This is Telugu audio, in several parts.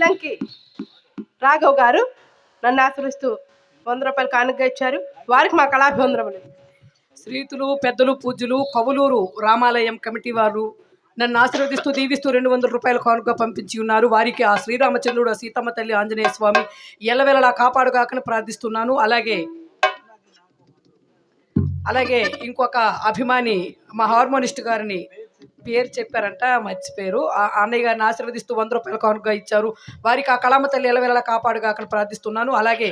పల్లంకి రాఘవ్ గారు నన్ను ఆశ్రయిస్తూ వంద రూపాయలు కానుక ఇచ్చారు. వారికి మా కళాభివందనములు. శ్రీతులు పెద్దలు పూజ్యులు కవులూరు రామాలయం కమిటీ వారు నన్ను ఆశీర్వదిస్తూ దీవిస్తూ రెండు వందల రూపాయలు కానుక పంపించి ఉన్నారు. వారికి ఆ శ్రీరామచంద్రుడు సీతమ్మ తల్లి ఆంజనేయ స్వామి ఎల్లవెలలా కాపాడుగాకని ప్రార్థిస్తున్నాను. అలాగే అలాగే ఇంకొక అభిమాని మా హార్మోనిస్ట్ గారిని పేరు చెప్పారంట మర్చిపోయారు. ఆ అన్నయ్య గారిని ఆశీర్వదిస్తూ వంద రూపాయల కానుక ఇచ్చారు. వారికి ఆ కళామ తల్లి ఎలవెలలా కాపాడుగా అక్కడ ప్రార్థిస్తున్నాను. అలాగే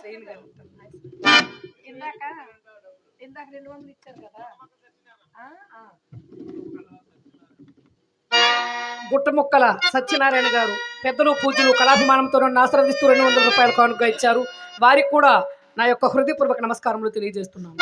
శ్రీను ఇందాక. ఇందాక రెండు వందలు ఇచ్చారు కదా. సత్యనారాయణ గారు పెద్దలు పూజలు కళాభిమానంతో నన్ను రెండు వందల రూపాయల కానుక ఇచ్చారు. వారికి కూడా నా యొక్క హృదయపూర్వక నమస్కారములు తెలియజేస్తున్నాను.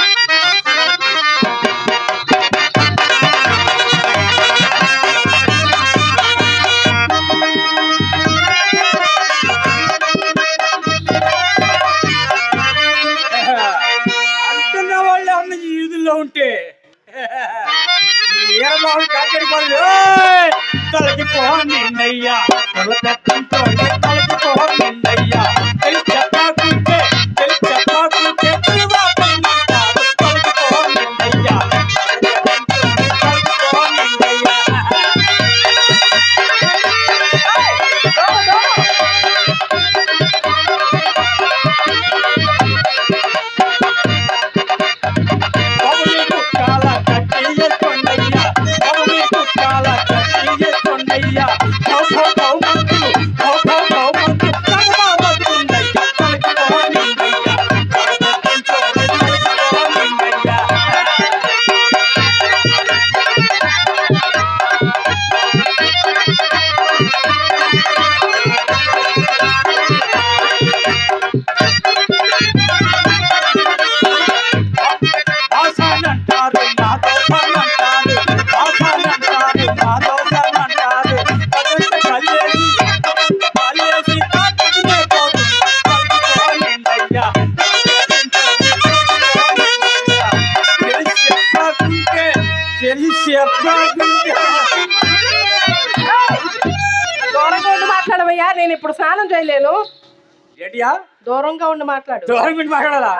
ఏంటియా దూరంగా ఉండి మాట్లాడు. దూరం పెట్టి మాట్లాడాలా?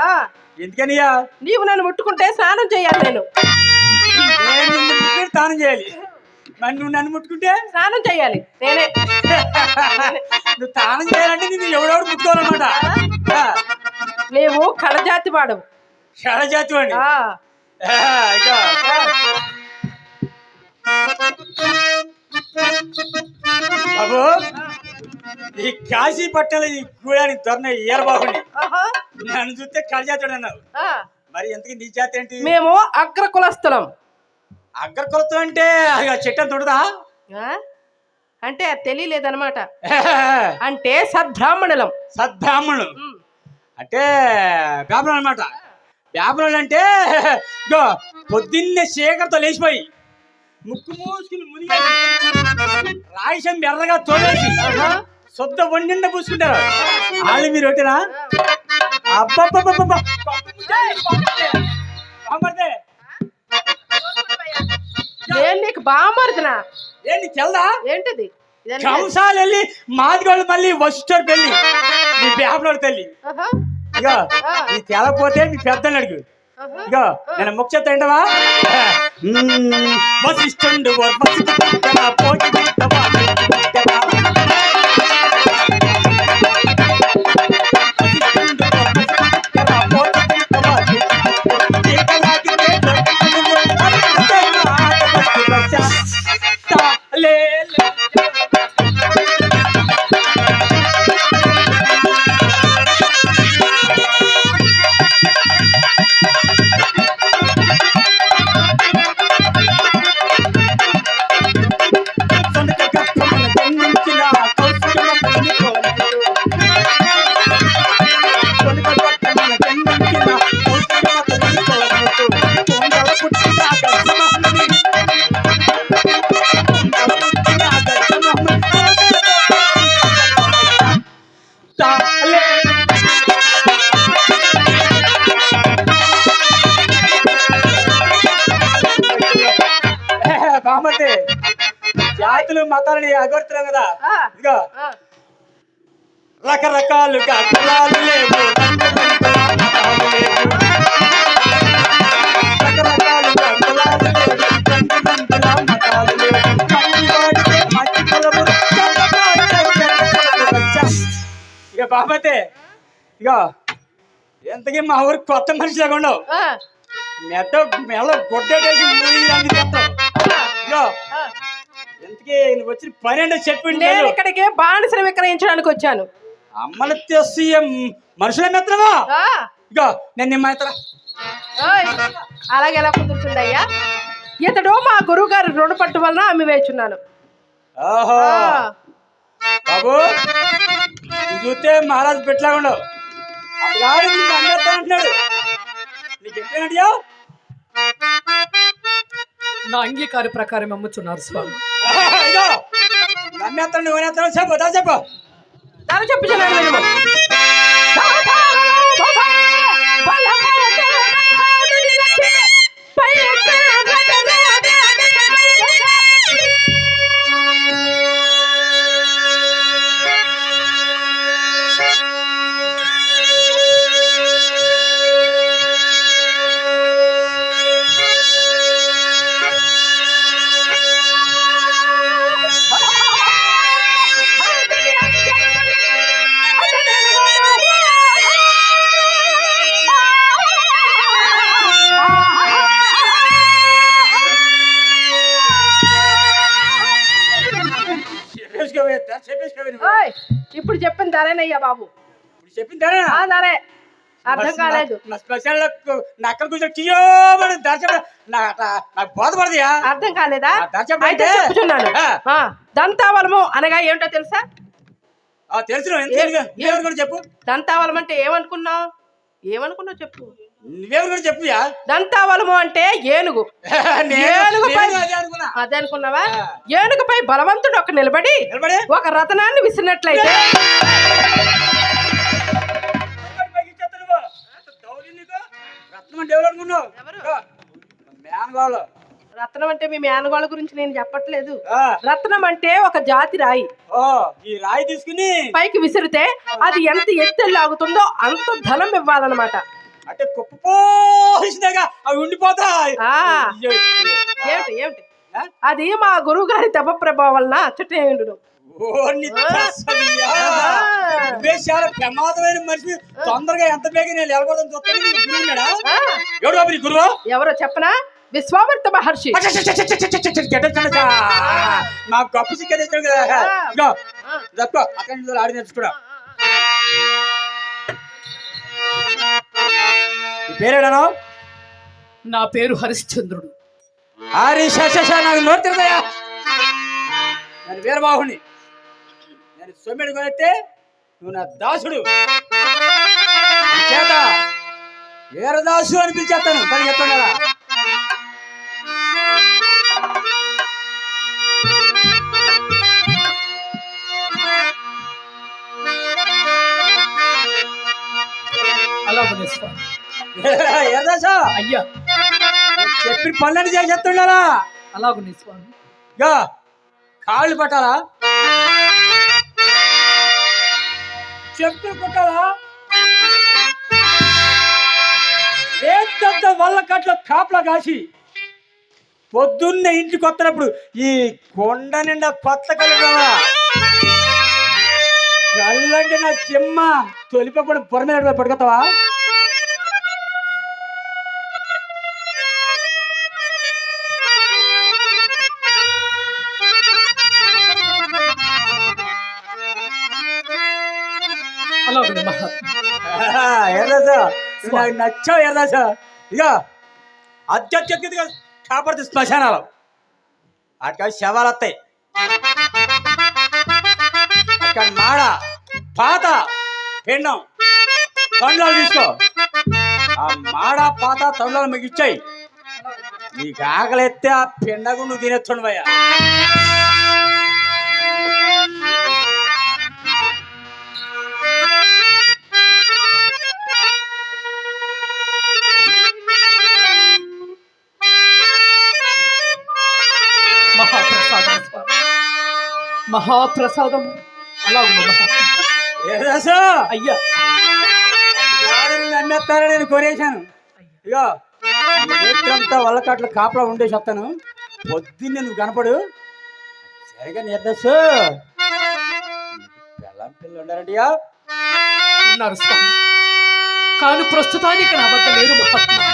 ఎందుకనియా నీవు నన్ను ముట్టుకుంటే స్నానం చేయాలి నేను. నేను నిన్ను తానం చేయాలి. నువ్వు నన్ను ముట్టుకుంటే? స్నానం చేయాలి. నేనే. నువ్వు తానం చేయాలంటే నిన్ను ఎవడెవడు ముట్టుకోవాలన్నమాట? నీవు కళజాతి వాడవు. ఆ, ఇక. బాబు. ఈ కాశీ పట్టణంలో ఈ గూడానికి దొరన ఈరబాబుని. ఆహా, నన్ను చూస్తే కళజాతుడు అన్నావు. మరి ఎంతకి నీ జాతి ఏంటి? మేము అగ్ర కులస్థలం అగ్ర కొలత అంటే చెట్టు ఆ? అంటే తెలియలేదన్నమాట. అంటే సద్బ్రాహ్మణులం. సద్బ్రాహ్మణులు. అంటే బ్రాహ్మణులు అనమాట బ్రాహ్మణులు అంటే పొద్దున్నే శేఖర్తో లేచిపోయి ముక్కు మూసుకుని మునిగేసి రాయిషం ఎర్రగా తోడేసి శుద్ధ వండిండ పూసుకుంటారు? వాళ్ళు మీరు ఒకటినా? అబ్బబ్బబ్బబ్బబ్బ. బామ్మర్దే. నేను నీకు బామర్దినా ఏంటి తెల్దా? ఏంటిది? ఇదంతా- కంసాలు వెళ్ళి మాదిగోళ్ళు మళ్ళీ వస్తారు పెళ్ళి. మీ బ్రాహ్మణుడు తల్లి ఇక నీ తెలపోతే మీ పెద్దని అడుగు. ఇగో నేను ముఖ్య తింటవా? వసిష్ఠుండు వసిష్ఠుండవా, చెడ్డ కులము వచ్చా. ఇక బాబతే ఇక ఎంతకీ మా ఊరికి కొత్త మనిషి లేకుండా మెట్ట మెల్ల గొడ్డేసి ఊరి నువ్వు వచ్చిన పని అంటే చెప్పింది నేను ఇక్కడికి బానిసలు విక్రయించడానికి వచ్చాను. అమ్మలు తెస్తు మనుషుల మిత్రమా? ఆ, ఇగో నేను నిమ్మ అలాగే ఎలా కుదురుతుందయ్యా ఇతడు మా గురువు గారి రుణపట్టు వలన అమ్మి వేచున్నాను. ఓహో. బాబు చూస్తే మహారాజు పెట్టలా ఉండవు అంటున్నాడు. నీకు నా అంగీకార ప్రకారం అమ్ముచున్నారు స్వామి. ఇగో నమ్మేస్తాను నువ్వు చెప్పు దా చెప్పు. ధర చెప్పుచున్నాను వినుము. చెప్పేసుకోవే అర్థం కాలేదు. నా స్పెషల్ నక్కలు కూర్చొని కియోమని దర్శనం నాకు బోధపడదియా అర్థం కాలేదా? ఆ, ధర చెప్పండి. అయితే చెప్పుచున్నాను. దంతావలము అనగా ఏమిటో తెలుసా? తెలుసు చెప్పు? దంతావలం అంటే ఏమనుకున్నావు? ఏమనుకున్నావు చెప్పు. నువ్వెవరు కూడా చెప్పుయా? దంతావలము అంటే ఏనుగు. అదే అనుకున్నా. అదే అనుకున్నావా. ఏనుగుపై బలవంతుడు ఒక నిలబడి నిలబడి? ఒక రతనాన్ని విసిరినట్లయితే రత్నం అంటే ఎవరు అనుకున్నావు? ఎవరు? ఇదిగో, మేనగోళ్ళు. రత్నం అంటే మీ మేనగోళ్ళ గురించి నేను చెప్పట్లేదు. రత్నం అంటే ఒక జాతి రాయి. ఈ రాయి తీసుకుని పైకి విసిరితే అది ఎంత ఎత్తు లాగుతుందో అంత ధనం ఇవ్వాలన్నమాట. అంటే అవి ఉండిపోతాయి. ఏమిటి ఏమిటి? అది మా గురువు గారి దెబ్బ ప్రభావం వలన చుట్టేయుండును చాలా ప్రమాదమైన మనిషి తొందరగా ఎంత బేగ నేను చూస్తాను గురువు ఎవరో చెప్పనా? విశ్వామిత్ర మహర్షి. నా గొప్ప అక్కడ ఆడి నేర్చుకోడా నీ పేరేడాను? నా పేరు హరిశ్చంద్రుడు. హరి నాకు నోరు తిరదయా నేను వీరబాహుని. నేను సొమ్మిడి కొనెత్తే నువ్వు నా దాసుడు. నీ చేత. వీరదాసు అని పిలిచేస్తాను. పని చెప్తాను కదా. స్వామి వీరదాసు. అయ్యా. చెప్పిన పనులన్నీ చేసేస్తున్నారా అలాగనే స్వామి ఇక కాళ్ళు పట్టాలా? చెప్పు కుట్టాలా రేతంత వల్ల కట్ల కాపలా కాసి పొద్దున్నే ఇంటికి వస్తున్నప్పుడు ఈ కొండ నిండా కొత్త కళ్ళు రావాలా కళ్ళంటే నా చిమ్మ తొలిపకుండా పొరమే మీద ఎర్రదాసా నాకు నచ్చావు ఎర్రదాసా ఇక అత్యత్యగా కాపాడుతుంది శ్మశానాలు. అక్కడ శవాలు వస్తాయి. అక్కడ మాడ పాత పిండం. తండ్రులు తీసుకో. ఆ మాడ పాత తండ్రులు మీకు ఇచ్చాయి. నీకు ఆకలి ఎత్తే ఆ పిండకు నువ్వు తినేస్తుండవయ్యా. మహాప్రసాదం. అలా ఉంది అయ్యా. నమ్మేస్తారని నేను కొనేశాను ఇగో ఈ నేత్రంతా వల్లకాట్ల కాపలా ఉండే చెప్తాను పొద్దున్నే నువ్వు కనపడు. సరిగా నిర్దస్సు పిల్లం పిల్లలు ఉండారండియా ఉన్నారు స్వామి. కాను ప్రస్తుతానికి నా వద్ద లేరు మహాత్మా.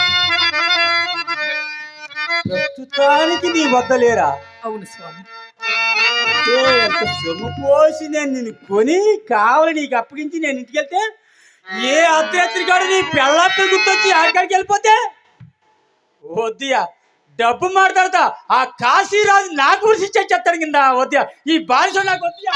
ప్రస్తుతానికి నీ వద్ద లేరా? అవును స్వామి. సొమ్ము పోసి నేను నిన్ను కొని కావాలి నీకు అప్పగించి నేను ఇంటికి వెళ్తే ఏ అర్ధరాత్రి కాడు నీ పెళ్ళాపై గుర్తొచ్చి ఆడికాడికి వెళ్ళిపోతే? వద్దియా డబ్బు మాట్లాడతా ఆ కాశీరాజు నాకు గురించి చెప్తాడు కింద వద్దియా. ఈ బానిస నాకు వద్దియా.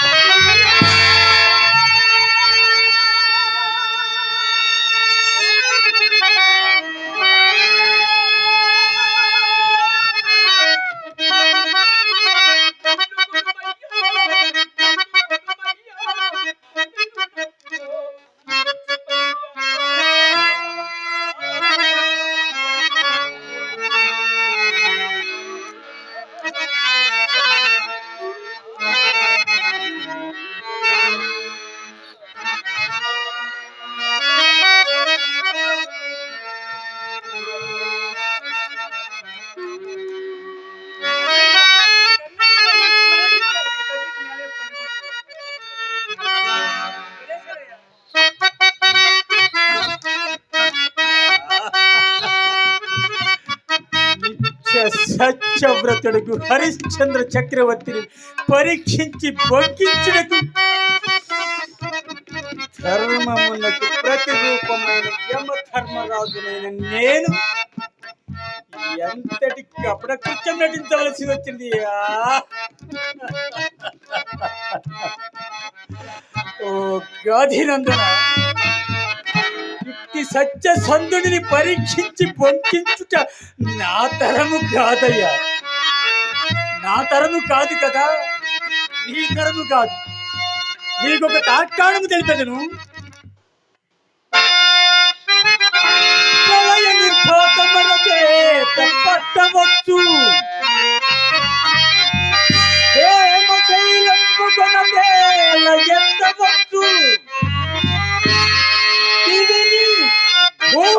సత్యవ్రతుడుకు హరిశ్చంద్ర చక్రవర్తిని పరీక్షించి బొగ్గించుటకు ధర్మమునకు ప్రతిరూపమైన యమధర్మరాజునైన నేను ఎంతటి కపట కృత్యం నటించవలసి వచ్చింది? ఓ గాధినందన! సత్యసంధుడిని పరీక్షించి పొంకించుట నా తరము కాదయ్యా. నా తరము కాదు కదా. నీ తరము కాదు. నీకొక తాత్కాణము తెలిపెదను. ప్రళయ నిర్ఘాతమనకే పట్టవచ్చు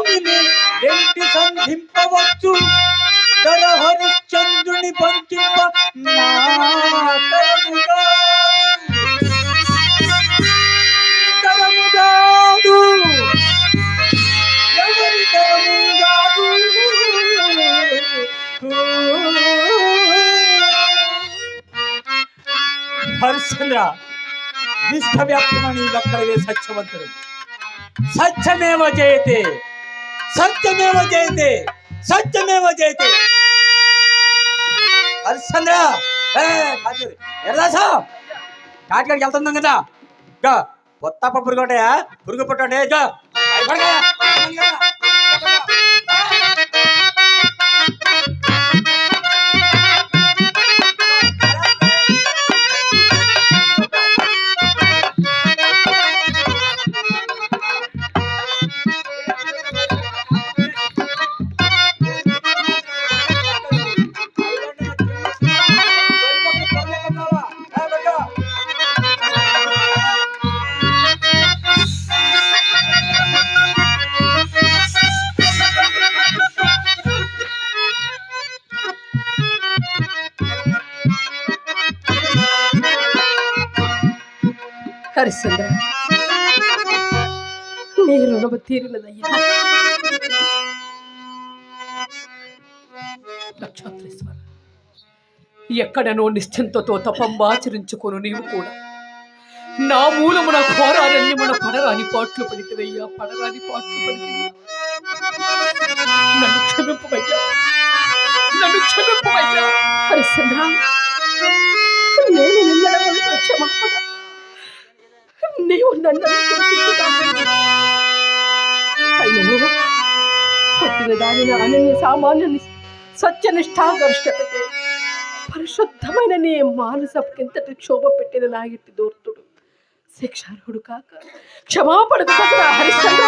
భూమిని ఎంటి సంధింపవచ్చు. ధర హరిశ్చంద్రుని పంచింప హరిశ్చంద్ర విశ్వవ్యాప్తమని లక్కడవే సత్యవంతుడు. సత్యమేవ జయతే? సత్యమేవ జయతే సత్యమేవ జయతే. హరిశ్చంద్ర ఎర్రాసా కాటికాడికి వెళ్తున్నాం కదా. గా కొత్త పురుగు ఉంటాయా పురుగు పుట్టండి గా హరిశ్చంద్ర నీ రుణము తీరినదయ్యా నక్షత్రేశ్వర ఎక్కడనో నిశ్చింతతో తపంబాచరించుకొను నీవు కూడా. నా మూలమున ఘోరారణ్యమున పడరాని పాటలు పడితేవయ్యా పడరాని పాటలు పడితే నన్ను క్షమింపవయ్యా నన్ను క్షమింపవయ్యా హరిశ్చంద్ర నీవు నన్ను అయ్యను కొట్టిన దానిని అనన్య సామాన్యుని సత్యనిష్టాగరిష్టతతో పరిశుద్ధమైన నీ మానసకింతటి క్షోభ పెట్టిన నా ఇట్టి దూర్తుడు. శిక్షార్హుడు కాక క్షమాపణకు తగిన హరిశ్చంద్ర.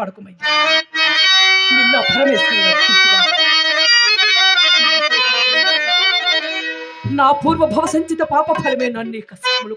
బాధపడకుమయ్యా నిన్న పరమేశ్వరుడు రక్షించుగా నా పూర్వభవ సంచిత పాప ఫలమే నన్ను కష్టములు